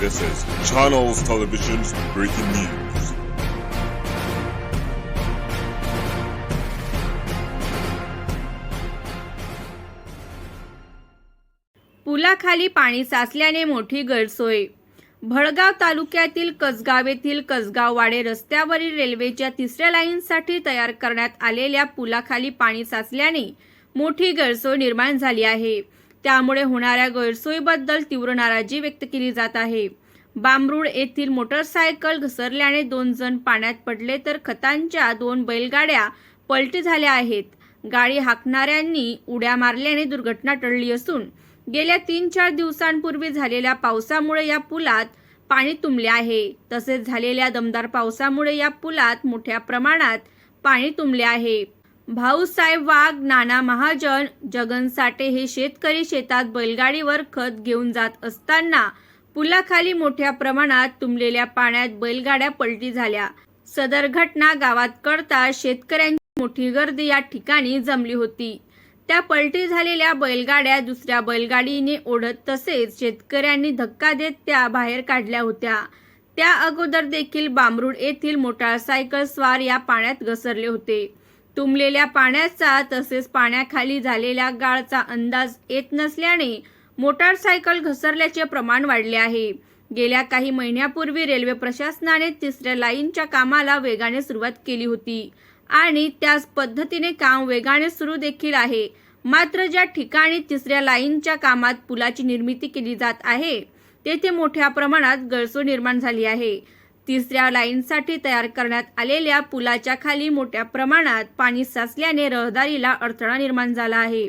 This is Channels Television's breaking news. पुलाखाली पाणी साचल्याने मोठी गैरसोय भडगाव तालुक्यातील कसगाव येथील कसगाव वाडे रस्त्यावरील रेल्वेच्या तिसऱ्या लाईनसाठी तयार करण्यात आलेल्या पुलाखाली पाणी साचल्याने मोठी गैरसोय निर्माण झाली आहे त्यामुळे होणाऱ्या गैरसोयीबद्दल तीव्र नाराजी व्यक्त केली जात आहे. बांबरूड येथील मोटरसायकल घसरल्याने दोन जण पाण्यात पडले तर खतांच्या दोन बैलगाड्या पलटी झाल्या आहेत. गाडी हाकणाऱ्यांनी उड्या मारल्याने दुर्घटना टळली असून गेल्या तीन चार दिवसांपूर्वी झालेल्या पावसामुळे या पुलात पाणी तुंबले आहे. तसेच झालेल्या दमदार पावसामुळे या पुलात मोठ्या प्रमाणात पाणी तुंबले आहे. भाऊसाहेब वाघ नाना महाजन जगन साठे हे शेतकरी शेतात बैलगाडीवर खत घेऊन जात असताना पुलाखाली मोठ्या प्रमाणात तुंबलेल्या पाण्यात बैलगाड्या पलटी झाल्या. सदर घटना गावात कळता शेतकऱ्यांची मोठी गर्दी या ठिकाणी जमली होती. त्या पलटी झालेल्या बैलगाड्या दुसऱ्या बैलगाडीने ओढत तसेच शेतकऱ्यांनी धक्का देत त्या बाहेर काढल्या होत्या. त्या अगोदर देखील बांबरूड येथील मोटारसायकल स्वार या पाण्यात घसरले होते. तुंबलेल्या पाण्याचा तसेच पाण्याखाली झालेल्या गाळचा अंदाज येत नसल्याने मोटारसायकल घसरल्याचे प्रमाण वाढले आहे. गेल्या काही महिन्यापूर्वी रेल्वे प्रशासनाने तिसऱ्या लाईनच्या कामाला वेगाने सुरुवात केली होती आणि त्याच पद्धतीने काम वेगाने सुरू देखील आहे. मात्र ज्या ठिकाणी तिसऱ्या लाईनच्या कामात पुलाची निर्मिती केली जात आहे तेथे मोठ्या प्रमाणात गळसो निर्माण झाली आहे. तिसऱ्या लाईनसाठी तयार करण्यात आलेल्या पुलाच्या खाली मोठ्या प्रमाणात पाणी साचल्याने रहदारीला अडथळा निर्माण झाला आहे.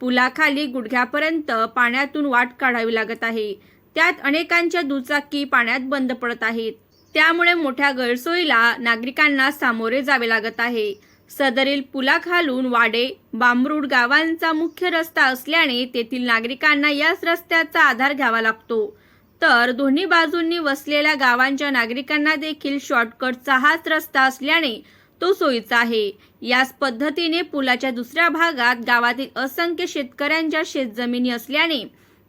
पुलाखाली गुडघ्यापर्यंत पाण्यातून वाट काढावी लागत आहे. त्यात अनेकांच्या दुचाकी पाण्यात बंद पडत आहेत. त्यामुळे मोठ्या गैरसोयीला नागरिकांना सामोरे जावे लागत आहे. सदरील पुलाखालून वाडे बांबरूड गावांचा मुख्य रस्ता असल्याने तेथील नागरिकांना याच रस्त्याचा आधार घ्यावा लागतो. तर दोन्ही बाजूंनी वसलेल्या गावांच्या नागरिकांना देखील शॉर्टकटचा हाच रस्ता असल्याने तो सोयीचा आहे. याच पद्धतीने पुलाच्या दुसऱ्या भागात गावातील असंख्य शेतकऱ्यांच्या शेतजमिनी असल्याने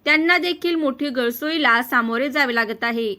त्यांना देखील मोठी गळसोयीला सामोरे जावे लागत आहे.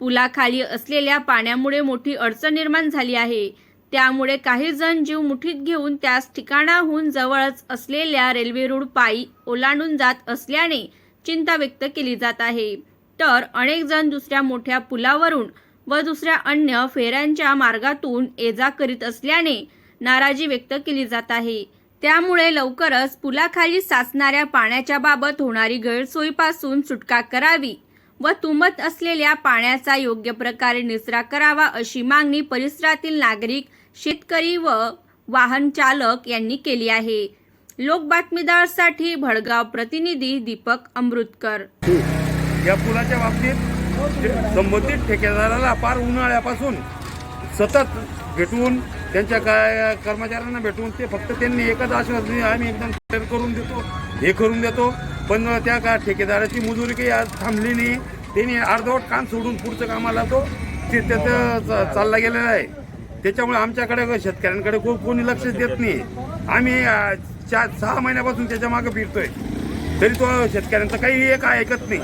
पुलाखाली असलेल्या पाण्यामुळे मोठी अडचण निर्माण झाली आहे. त्यामुळे काही जण जीव मुठीत घेऊन त्याच ठिकाणाहून जवळच असलेल्या रेल्वे रूळ पायी ओलांडून जात असल्याने चिंता व्यक्त केली जात आहे. तर अनेक जण दुसऱ्या मोठ्या पुलावरून व दुसऱ्या अन्य फेऱ्यांच्या मार्गातून ये जा करीत असल्याने नाराजी व्यक्त केली जात आहे. त्यामुळे लवकरच पुलाखाली साचणाऱ्या पाण्याच्या बाबत होणारी गैरसोयीपासून सुटका करावी व तुंबत असलेल्या पाण्याचा योग्य प्रकारे निचरा करावा अशी मागणी परिसरातील नागरिक शेतकरी व वाहन चालक यांनी केली आहे. लोक बातमीदारसाठी भडगाव प्रतिनिधी दीपक अमृतकर. या पुलाच्या बाबतीत संबंधित ठेकेदाराला फार उन्हाळ्यापासून सतत भेटून त्यांच्या काय कर्मचाऱ्यांना भेटून ते फक्त त्यांनी एकच आश्वासन आम्ही एकदम क्लिअर करून देतो हे करून देतो. पण त्या का ठेकेदाराची मजुरी काही आज थांबली नाही. त्यांनी अर्धवट काम सोडून पुढचं कामाला तो ते त्याचं चालला गेलेला आहे. त्याच्यामुळे आमच्याकडे शेतकऱ्यांकडे को कोणी लक्ष देत नाही. आम्ही चार सहा महिन्यापासून त्याच्यामागे फिरतोय. तरी तो शेतकऱ्यांचं काही एक ऐकत नाही.